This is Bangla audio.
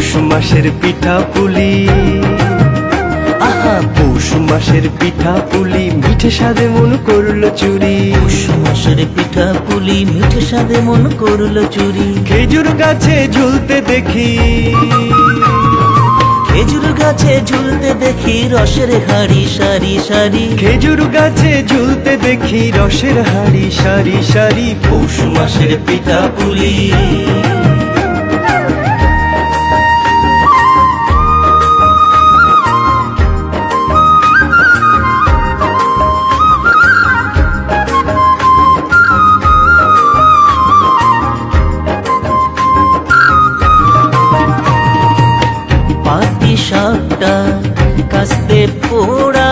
মাসের পিঠা পুলি। আহা পৌষ মাসের পিঠা পুলি মিঠে স্বাদে মন করল চুরি। পৌষ মাসের পিঠা পুলি মিঠে স্বাদে মন করল চুরি। খেজুর গাছে ঝুলতে দেখি। খেজুর গাছে ঝুলতে দেখি রসের হাড়ি সারি সারি। খেজুর গাছে ঝুলতে দেখি রসের হাড়ি সারি সারি। পৌষ মাসের পিঠা পুলি। পাতি কাস্তে পোড়া